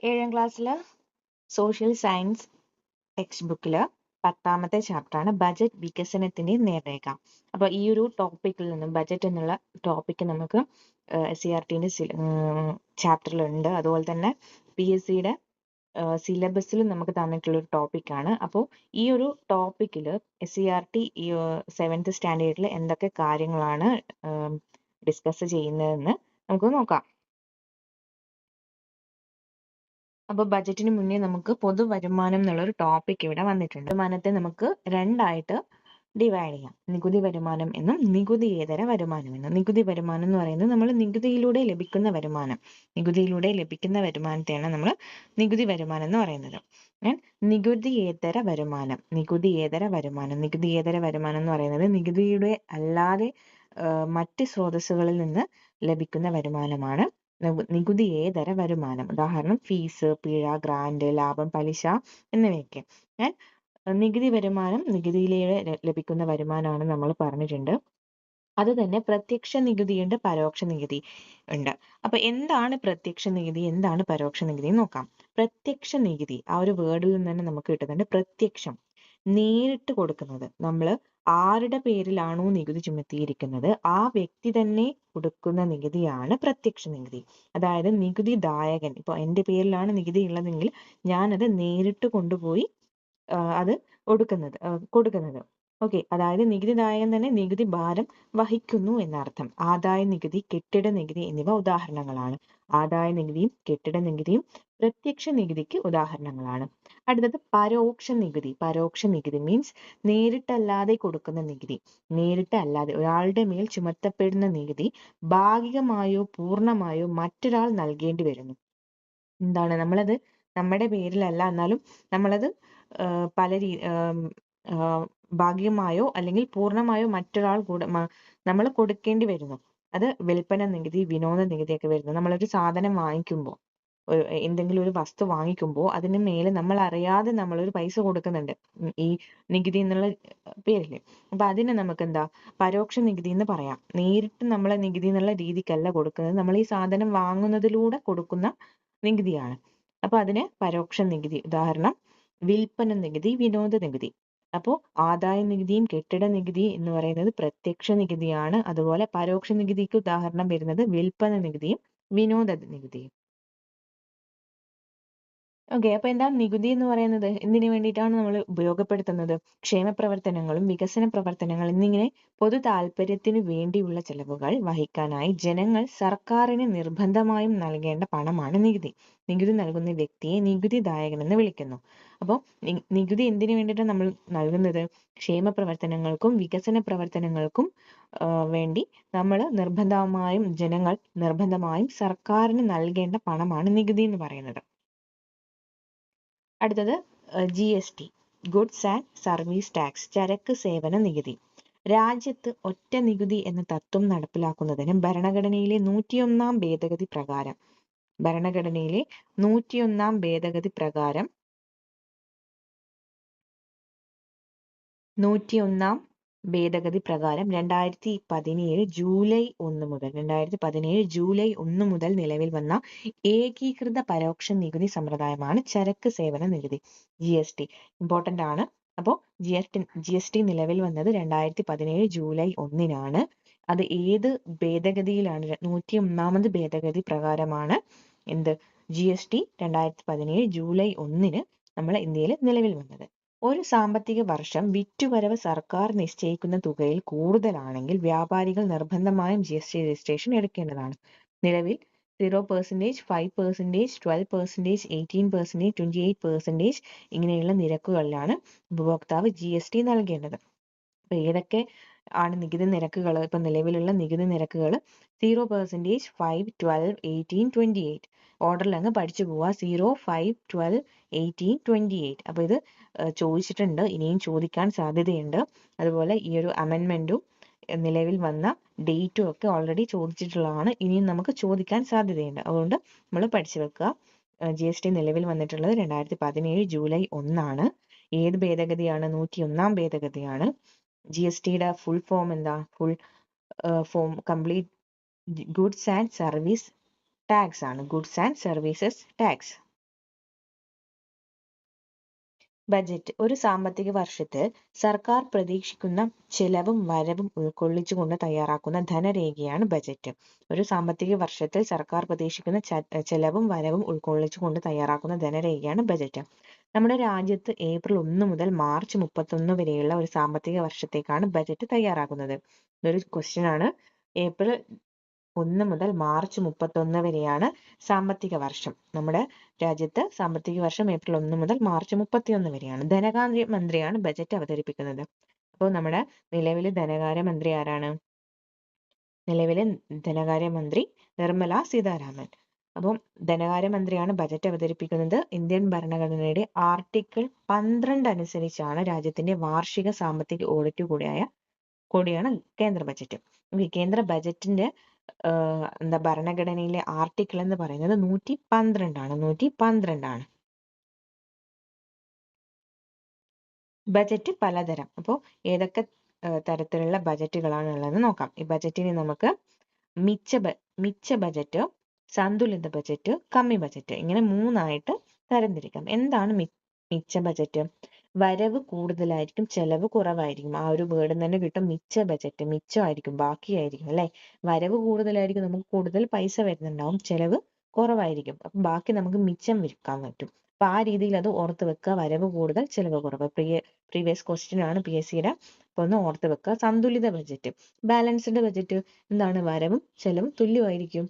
ഏഴാം ക്ലാസ്സിൽ social science text ബുക്കിൽ പത്താമത്തെ ചാപ്റ്ററാണ് ബജറ്റ് വികസനത്തിന്റെ നേർരേഖ അപ്പോൾ ഈ ഒരു ടോപ്പിക്കിൽ നിന്നും ബജറ്റ് എന്നുള്ള ടോപ്പിക്ക് നമുക്ക് എസ് സി ആർ ടിന്റെ ചാപ്റ്ററിലുണ്ട് അതുപോലെ തന്നെ പി എസ് സിയുടെ സിലബസിൽ നമുക്ക് തന്നിട്ടുള്ള ഒരു ടോപ്പിക്കാണ് അപ്പോൾ ഈ ഒരു ടോപ്പിക്കിൽ എസ് സി ആർ ടി ഈ സെവൻത്ത് സ്റ്റാൻഡേർഡിൽ എന്തൊക്കെ കാര്യങ്ങളാണ് ഡിസ്കസ് ചെയ്യുന്നതെന്ന് നമുക്ക് നോക്കാം. അപ്പൊ ബജറ്റിന് മുന്നേ നമുക്ക് പൊതു വരുമാനം എന്നുള്ള ഒരു ടോപ്പിക് ഇവിടെ വന്നിട്ടുണ്ട്. വരുമാനത്തെ നമുക്ക് രണ്ടായിട്ട് ഡിവൈഡ് ചെയ്യാം. നികുതി വരുമാനം എന്നും നികുതിയേതര വരുമാനം എന്നും. നികുതി വരുമാനം എന്ന് പറയുന്നത് നമ്മൾ നികുതിയിലൂടെ ലഭിക്കുന്ന വരുമാനം. നികുതിയിലൂടെ ലഭിക്കുന്ന വരുമാനത്തെയാണ് നമ്മൾ നികുതി വരുമാനം എന്ന് പറയുന്നത്. നികുതിയേതര വരുമാനം. നികുതിയേതര വരുമാനം. നികുതിയേതര വരുമാനം എന്ന് പറയുന്നത് നികുതിയുടെ അല്ലാതെ മറ്റ് സ്രോതസ്സുകളിൽ നിന്ന് ലഭിക്കുന്ന വരുമാനമാണ് നികുതിയേതര വരുമാനം? ഉദാഹരണം ഫീസ് പിഴ ഗ്രാന്റ് ലാഭം പലിശ എന്നിവയൊക്കെ. ഞാൻ നികുതി വരുമാനം നികുതിയിലൂടെ ലഭിക്കുന്ന വരുമാനമാണ് നമ്മൾ പറഞ്ഞിട്ടുണ്ട്. അത് തന്നെ പ്രത്യക്ഷ നികുതിയുണ്ട് പരോക്ഷ നികുതി ഉണ്ട്. അപ്പൊ എന്താണ് പ്രത്യക്ഷ നികുതി? എന്താണ് പരോക്ഷ നികുതി നോക്കാം. പ്രത്യക്ഷ നികുതി ആ ഒരു വേർഡിൽ നിന്ന് തന്നെ നമുക്ക് കിട്ടുന്നുണ്ട് പ്രത്യക്ഷം. നേരിട്ട് കൊടുക്കുന്നത് നമ്മൾ ആരുടെ പേരിലാണോ നികുതി ചുമത്തിയിരിക്കുന്നത്? ആ വ്യക്തി തന്നെ കൊടുക്കുന്ന നികുതിയാണ് പ്രത്യക്ഷ നികുതി. അതായത് നികുതിദായകൻ ഇപ്പൊ എന്റെ പേരിലാണ് നികുതി ഉള്ളതെങ്കിൽ ഞാനത് നേരിട്ട് കൊണ്ടുപോയി അത് കൊടുക്കുന്നത് കൊടുക്കുന്നത്. ഓക്കെ അതായത് നികുതിദായകൻ തന്നെ നികുതി ഭാരം വഹിക്കുന്നു എന്നർത്ഥം. ആദായ നികുതി കെട്ടിട നികുതി എന്നിവ ഉദാഹരണങ്ങളാണ്. ആദായ നികുതിയും കെട്ടിട നികുതിയും പ്രത്യക്ഷ നികുതിക്ക് ഉദാഹരണങ്ങളാണ്. അടുത്തത് പരോക്ഷ നികുതി. പരോക്ഷ നികുതി മീൻസ് നേരിട്ടല്ലാതെ കൊടുക്കുന്ന നികുതി. നേരിട്ടല്ലാതെ ഒരാളുടെ മേൽ ചുമത്തപ്പെടുന്ന നികുതി ഭാഗികമായോ പൂർണമായോ മറ്റൊരാൾ നൽകേണ്ടി വരുന്നു. എന്താണ് നമ്മളത്? നമ്മുടെ പേരിലല്ല എന്നാലും നമ്മളത് പല രീ ഭാഗികമായോ അല്ലെങ്കിൽ പൂർണമായോ മറ്റൊരാൾ കൂടെ നമ്മൾ കൊടുക്കേണ്ടി വരുന്നു. അത് വിൽപ്പന നികുതി വിനോദ നികുതി ഒക്കെ വരുന്നു. നമ്മളൊരു സാധനം വാങ്ങിക്കുമ്പോൾ എന്തെങ്കിലും ഒരു വസ്തു വാങ്ങിക്കുമ്പോൾ അതിന് മേലെ നമ്മൾ അറിയാതെ നമ്മൾ ഒരു പൈസ കൊടുക്കുന്നുണ്ട്. ഈ നികുതി എന്നുള്ള പേരിൽ അപ്പൊ അതിനെ നമുക്ക് എന്താ പരോക്ഷ നികുതി എന്ന് പറയാം. നേരിട്ട് നമ്മളെ നികുതി എന്നുള്ള രീതിക്കല്ല കൊടുക്കുന്നത്. നമ്മൾ ഈ സാധനം വാങ്ങുന്നതിലൂടെ കൊടുക്കുന്ന നികുതിയാണ്. അപ്പൊ അതിന് പരോക്ഷ നികുതി. ഉദാഹരണം വിൽപ്പന നികുതി വിനോദ നികുതി. അപ്പോൾ ആദായ നികുതിയും കെട്ടിട നികുതി എന്ന് പറയുന്നത് പ്രത്യക്ഷ നികുതിയാണ് അതുപോലെ പരോക്ഷ നികുതിക്ക് ഉദാഹരണം വരുന്നത് വിൽപ്പന നികുതിയും വിനോദ നികുതിയും. ഓക്കെ അപ്പൊ എന്താ നികുതി എന്ന് പറയുന്നത്? എന്തിനു വേണ്ടിയിട്ടാണ് നമ്മൾ ഉപയോഗപ്പെടുത്തുന്നത്? ക്ഷേമ പ്രവർത്തനങ്ങളും വികസന പ്രവർത്തനങ്ങളും എന്നിങ്ങനെ പൊതു താല്പര്യത്തിന് വേണ്ടിയുള്ള ചെലവുകൾ വഹിക്കാനായി ജനങ്ങൾ സർക്കാരിന് നിർബന്ധമായും നൽകേണ്ട പണമാണ് നികുതി. നികുതി നൽകുന്ന വ്യക്തിയെ നികുതിദായകൻ എന്ന് വിളിക്കുന്നു. അപ്പോൾ നികുതി എന്തിനു വേണ്ടിയിട്ടാണ് നമ്മൾ നൽകുന്നത്? ക്ഷേമ പ്രവർത്തനങ്ങൾക്കും വികസന പ്രവർത്തനങ്ങൾക്കും വേണ്ടി നമ്മൾ നിർബന്ധമായും ജനങ്ങൾ നിർബന്ധമായും സർക്കാരിന് നൽകേണ്ട പണമാണ് നികുതി എന്ന് പറയുന്നത്. അടുത്തത് G S T goods and service tax ചരക്ക് സേവന നികുതി. രാജ്യത്ത് ഒറ്റ നികുതി എന്ന തത്വം നടപ്പിലാക്കുന്നതിന് ഭരണഘടനയിലെ നൂറ്റിയൊന്നാം ഭേദഗതി പ്രകാരം ഭരണഘടനയിലെ നൂറ്റിയൊന്നാം ഭേദഗതി പ്രകാരം നൂറ്റിയൊന്നാം ഭേദഗതി പ്രകാരം രണ്ടായിരത്തി പതിനേഴ് ജൂലൈ ഒന്ന് മുതൽ രണ്ടായിരത്തി പതിനേഴ് ജൂലൈ ഒന്ന് മുതൽ നിലവിൽ വന്ന ഏകീകൃത പരോക്ഷ നികുതി സമ്പ്രദായമാണ് ചരക്ക് സേവന നികുതി ടി. ഇമ്പോർട്ടന്റ് ആണ്. എസ് ടി നിലവിൽ വന്നത് രണ്ടായിരത്തി പതിനേഴ് ജൂലൈ ഒന്നിനാണ്. അത് ഏത് ഭേദഗതിയിലാണ്? നൂറ്റി ഒന്നാമത് ഭേദഗതി പ്രകാരമാണ് എന്ത്? ടി രണ്ടായിരത്തി പതിനേഴ് ജൂലൈ ഒന്നിന് നമ്മൾ ഇന്ത്യയിൽ നിലവിൽ വന്നത്. ഒരു സാമ്പത്തിക വർഷം വിറ്റുവരവ് സർക്കാർ നിശ്ചയിക്കുന്ന തുകയിൽ കൂടുതലാണെങ്കിൽ വ്യാപാരികൾ നിർബന്ധമായും ജി എസ് ടി രജിസ്ട്രേഷൻ എടുക്കേണ്ടതാണ്. നിലവിൽ zero percentage five percentage twelve percentage eighteen percentage twenty eight percentage ഇങ്ങനെയുള്ള നിരക്കുകളിലാണ് ഉപഭോക്താവ് ജി എസ് ടി നൽകേണ്ടത്. അപ്പൊ ഏതൊക്കെ ആണ് നികുതി നിരക്കുകൾ ഇപ്പൊ നിലവിലുള്ള നികുതി നിരക്കുകൾ zero percentage five twelve eighteen twenty eight ഓർഡറിൽ അങ്ങ് പഠിച്ചു പോവുക zero five twelve eighteen twenty eight അപ്പോൾ ഇത് ചോദിച്ചിട്ടുണ്ട്. ഇനിയും ചോദിക്കാൻ സാധ്യതയുണ്ട്. അതുപോലെ ഈ ഒരു അമെൻമെന്റും നിലവിൽ വന്ന ഡേറ്റും ഒക്കെ ഓൾറെഡി ചോദിച്ചിട്ടുള്ളതാണ്. ഇനിയും നമുക്ക് ചോദിക്കാൻ സാധ്യതയുണ്ട്. അതുകൊണ്ട് നമ്മൾ പഠിച്ചു വെക്കുക. ജി എസ് ടി നിലവിൽ വന്നിട്ടുള്ളത് രണ്ടായിരത്തി പതിനേഴ് ജൂലൈ ഒന്നാണ്. ഏത് ഭേദഗതിയാണ്? നൂറ്റി ഒന്നാം ഭേദഗതിയാണ്. ജി എസ് ടിയുടെ full form എന്താ? full form form complete goods and service tax ആണ്. goods and services tax. budget ഒരു സാമ്പത്തിക വർഷത്തിൽ സർക്കാർ പ്രതീക്ഷിക്കുന്ന ചെലവും വരവും ഉൾക്കൊള്ളിച്ചുകൊണ്ട് തയ്യാറാക്കുന്ന ധനരേഖയാണ് budget. ഒരു സാമ്പത്തിക വർഷത്തിൽ സർക്കാർ പ്രതീക്ഷിക്കുന്ന ചെലവും വരവും ഉൾക്കൊള്ളിച്ചുകൊണ്ട് തയ്യാറാക്കുന്ന ധനരേഖയാണ് budget. നമ്മുടെ രാജ്യത്ത് ഏപ്രിൽ ഒന്ന് മുതൽ മാർച്ച് മുപ്പത്തൊന്ന് വരെയുള്ള ഒരു സാമ്പത്തിക വർഷത്തേക്കാണ് ബജറ്റ് തയ്യാറാക്കുന്നത്. ഇതൊരു ക്വസ്റ്റ്യൻ ആണ്. ഏപ്രിൽ ഒന്ന് മുതൽ മാർച്ച് മുപ്പത്തൊന്ന് വരെയാണ് സാമ്പത്തിക വർഷം. നമ്മുടെ രാജ്യത്ത് സാമ്പത്തിക വർഷം ഏപ്രിൽ ഒന്ന് മുതൽ മാർച്ച് മുപ്പത്തിയൊന്ന് വരെയാണ്. ധനകാര്യ മന്ത്രിയാണ് ബജറ്റ് അവതരിപ്പിക്കുന്നത്. അപ്പോൾ നമ്മുടെ നിലവിലെ ധനകാര്യ മന്ത്രി ആരാണ്? നിലവിലെ ധനകാര്യ മന്ത്രി നിർമ്മല സീതാരാമൻ. അപ്പം ധനകാര്യ മന്ത്രിയാണ് ബജറ്റ് അവതരിപ്പിക്കുന്നത്. ഇന്ത്യൻ ഭരണഘടനയുടെ ആർട്ടിക്കിൾ പന്ത്രണ്ട് അനുസരിച്ചാണ് രാജ്യത്തിന്റെ വാർഷിക സാമ്പത്തിക ഓഡിറ്റ് കൂടിയായ കൂടിയാണ് കേന്ദ്ര ബജറ്റ് ഈ കേന്ദ്ര ബജറ്റിന്റെ എന്താ ഭരണഘടനയിലെ ആർട്ടിക്കിൾ എന്ന് പറയുന്നത് നൂറ്റി പന്ത്രണ്ടാണ്. നൂറ്റി പന്ത്രണ്ടാണ്. ബജറ്റ് പലതരം. അപ്പോൾ ഏതൊക്കെ തരത്തിലുള്ള ബജറ്റുകളാണ് ഉള്ളതെന്ന് നോക്കാം. ഈ ബജറ്റിനെ നമുക്ക് മിച്ച മിച്ച ബജറ്റ് സന്തുലിത ബജറ്റ് കമ്മി ബജറ്റ് ഇങ്ങനെ മൂന്നായിട്ട് തരംതിരിക്കാം. എന്താണ് മിച്ച ബജറ്റ് വരവ് കൂടുതലായിരിക്കും ചെലവ് കുറവായിരിക്കും. ആ ഒരു വേർഡ് തന്നെ കിട്ടും മിച്ച ബജറ്റ് മിച്ചമായിരിക്കും ബാക്കിയായിരിക്കും അല്ലെ? വരവ് കൂടുതലായിരിക്കും നമുക്ക് കൂടുതൽ പൈസ വരുന്നുണ്ടാവും ചെലവ് കുറവായിരിക്കും. അപ്പൊ ബാക്കി നമുക്ക് മിച്ചം വിൽക്കാൻ പറ്റും. അപ്പൊ ആ രീതിയിൽ അത് ഓർത്ത് വെക്കുക. വരവ് കൂടുതൽ ചെലവ് കുറവ്. പ്രിയ പ്രീവിയസ് ക്വസ്റ്റ്യൻ ആണ് പി എസ് സിയുടെ അപ്പൊ ഒന്ന് ഓർത്ത് വെക്കുക. സന്തുലിത ബജറ്റ് ബാലൻസ്ഡ് ബജറ്റ് എന്താണ്? വരവും ചെലവും തുല്യമായിരിക്കും.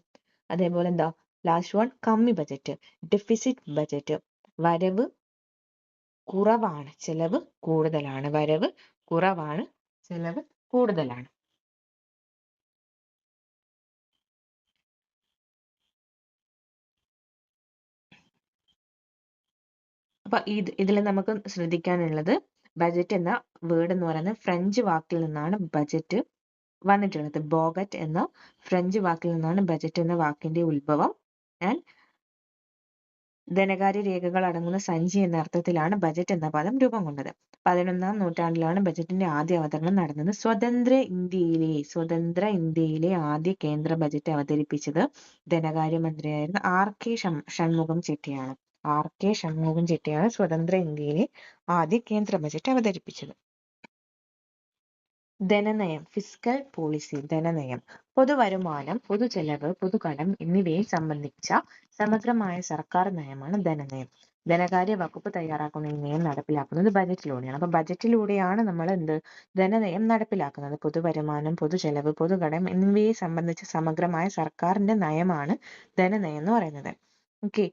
അതേപോലെ എന്താ? ലാസ്റ്റ് വൺ കമ്മി ബജറ്റ് ഡെഫിസിറ്റ് ബജറ്റ് വരവ് കുറവാണ് ചെലവ് കൂടുതലാണ്. വരവ് കുറവാണ് ചെലവ് കൂടുതലാണ്. അപ്പൊ ഇത് ഇതിൽ നമുക്ക് ശ്രദ്ധിക്കാനുള്ളത് ബജറ്റ് എന്ന വേർഡ് എന്ന് പറയുന്നത് ഫ്രഞ്ച് വാക്കിൽ നിന്നാണ് ബജറ്റ് വന്നിട്ടുള്ളത് ബോഗറ്റ് എന്ന ഫ്രഞ്ച് വാക്കിൽ നിന്നാണ് ബജറ്റ് എന്ന വാക്കിന്റെ ഉത്ഭവം. ആൻഡ് ധനകാര്യ രേഖകൾ അടങ്ങുന്ന സഞ്ചി എന്ന അർത്ഥത്തിലാണ് ബജറ്റ് എന്ന പദം രൂപം കൊണ്ടത്. പതിനൊന്നാം നൂറ്റാണ്ടിലാണ് ബജറ്റിന്റെ ആദ്യ അവതരണം നടന്നത്. സ്വതന്ത്ര ഇന്ത്യയിലെ സ്വതന്ത്ര ഇന്ത്യയിലെ ആദ്യ കേന്ദ്ര ബജറ്റ് അവതരിപ്പിച്ചത് ധനകാര്യ മന്ത്രിയായിരുന്ന ആർ കെ ഷൺമുഖം ചെട്ടിയാണ്. ആർ കെ ഷൺമുഖം ചെട്ടിയാണ് സ്വതന്ത്ര ഇന്ത്യയിലെ ആദ്യ കേന്ദ്ര ബജറ്റ് അവതരിപ്പിച്ചത്. ധനനയം ഫിസ്ക്കൽ പോളിസി ധനനയം പൊതുവരുമാനം പൊതുചെലവ് പൊതുകടം എന്നിവയെ സംബന്ധിച്ച സമഗ്രമായ സർക്കാർ നയമാണ് ധനനയം. ധനകാര്യ വകുപ്പ് തയ്യാറാക്കുന്ന ഈ നയം നടപ്പിലാക്കുന്നത് ബജറ്റിലൂടെയാണ്. അപ്പൊ ബജറ്റിലൂടെയാണ് നമ്മൾ എന്ത് ധനനയം നടപ്പിലാക്കുന്നത്. പൊതുവരുമാനം പൊതുചെലവ് പൊതുകടം എന്നിവയെ സംബന്ധിച്ച സമഗ്രമായ സർക്കാരിന്റെ നയമാണ് ധനനയം എന്ന് പറയുന്നത്. ഓക്കെ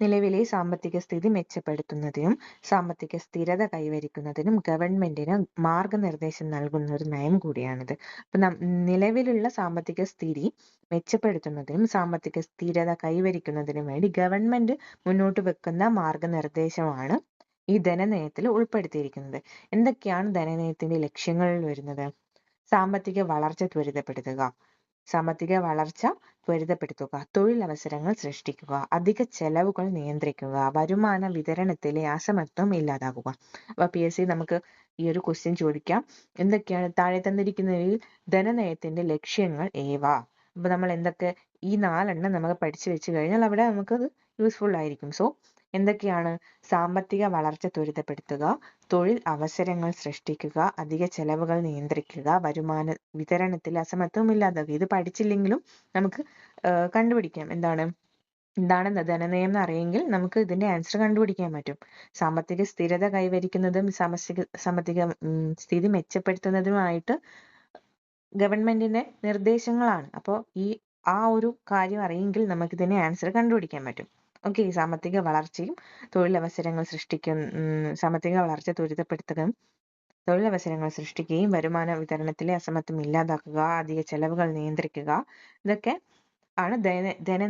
നിലവിലെ സാമ്പത്തിക സ്ഥിതി മെച്ചപ്പെടുത്തുന്നതിനും സാമ്പത്തിക സ്ഥിരത കൈവരിക്കുന്നതിനും ഗവൺമെന്റിന് മാർഗനിർദ്ദേശം നൽകുന്ന ഒരു നയം കൂടിയാണിത്. അപ്പൊ നിലവിലുള്ള സാമ്പത്തിക സ്ഥിതി മെച്ചപ്പെടുത്തുന്നതിനും സാമ്പത്തിക സ്ഥിരത കൈവരിക്കുന്നതിനും വേണ്ടി ഗവൺമെന്റ് മുന്നോട്ട് വെക്കുന്ന മാർഗനിർദ്ദേശമാണ് ഈ ധനനയത്തിൽ ഉൾപ്പെടുത്തിയിരിക്കുന്നത്. എന്തൊക്കെയാണ് ധനനയത്തിന്റെ ലക്ഷ്യങ്ങളിൽ വരുന്നത്? സാമ്പത്തിക വളർച്ച ത്വരിതപ്പെടുത്തുക സാമ്പത്തിക വളർച്ച ത്വരിതപ്പെടുത്തുക തൊഴിലവസരങ്ങൾ സൃഷ്ടിക്കുക അധിക ചെലവുകൾ നിയന്ത്രിക്കുക വരുമാന വിതരണത്തിലെ അസമത്വം ഇല്ലാതാക്കുക. അപ്പൊ സി നമുക്ക് ഈ ഒരു ക്വസ്റ്റ്യൻ ചോദിക്കാം. എന്തൊക്കെയാണ് താഴെ തന്നിരിക്കുന്നതിൽ ധനനയത്തിന്റെ ലക്ഷ്യങ്ങൾ ഏവ? അപ്പൊ നമ്മൾ എന്തൊക്കെ ഈ നാലെണ്ണം നമുക്ക് പഠിച്ചു വെച്ച് കഴിഞ്ഞാൽ അവിടെ നമുക്കത് യൂസ്ഫുൾ ആയിരിക്കും. സോ എന്തൊക്കെയാണ്? സാമ്പത്തിക വളർച്ച ത്വരിതപ്പെടുത്തുക തൊഴിൽ അവസരങ്ങൾ സൃഷ്ടിക്കുക അധിക ചെലവുകൾ നിയന്ത്രിക്കുക വരുമാന വിതരണത്തിൽ അസമത്വം ഇല്ലാതാക്കുക ഇത് പഠിച്ചില്ലെങ്കിലും നമുക്ക് ഏർ കണ്ടുപിടിക്കാം. എന്താണ്? എന്താണ് ധനനയം എന്ന് അറിയെങ്കിൽ നമുക്ക് ഇതിന്റെ ആൻസർ കണ്ടുപിടിക്കാൻ പറ്റും. സാമ്പത്തിക സ്ഥിരത കൈവരിക്കുന്നതും സാമ്പത്തിക സാമ്പത്തിക സ്ഥിതി മെച്ചപ്പെടുത്തുന്നതുമായിട്ട് ഗവൺമെന്റിന്റെ നിർദ്ദേശങ്ങളാണ്. അപ്പോൾ ഈ ആ ഒരു കാര്യം അറിയെങ്കിൽ നമുക്ക് ഇതിന്റെ ആൻസർ കണ്ടുപിടിക്കാൻ പറ്റും. ഓക്കെ സാമ്പത്തിക വളർച്ചയും തൊഴിലവസരങ്ങൾ സൃഷ്ടിക്കും ഉം, സാമ്പത്തിക വളർച്ച ത്വരിതപ്പെടുത്തുകയും തൊഴിലവസരങ്ങൾ സൃഷ്ടിക്കുകയും വരുമാന വിതരണത്തിലെ അസമത്വം ഇല്ലാതാക്കുക അധിക ചെലവുകൾ നിയന്ത്രിക്കുക ഇതൊക്കെ ആണ് ധന ധനനയ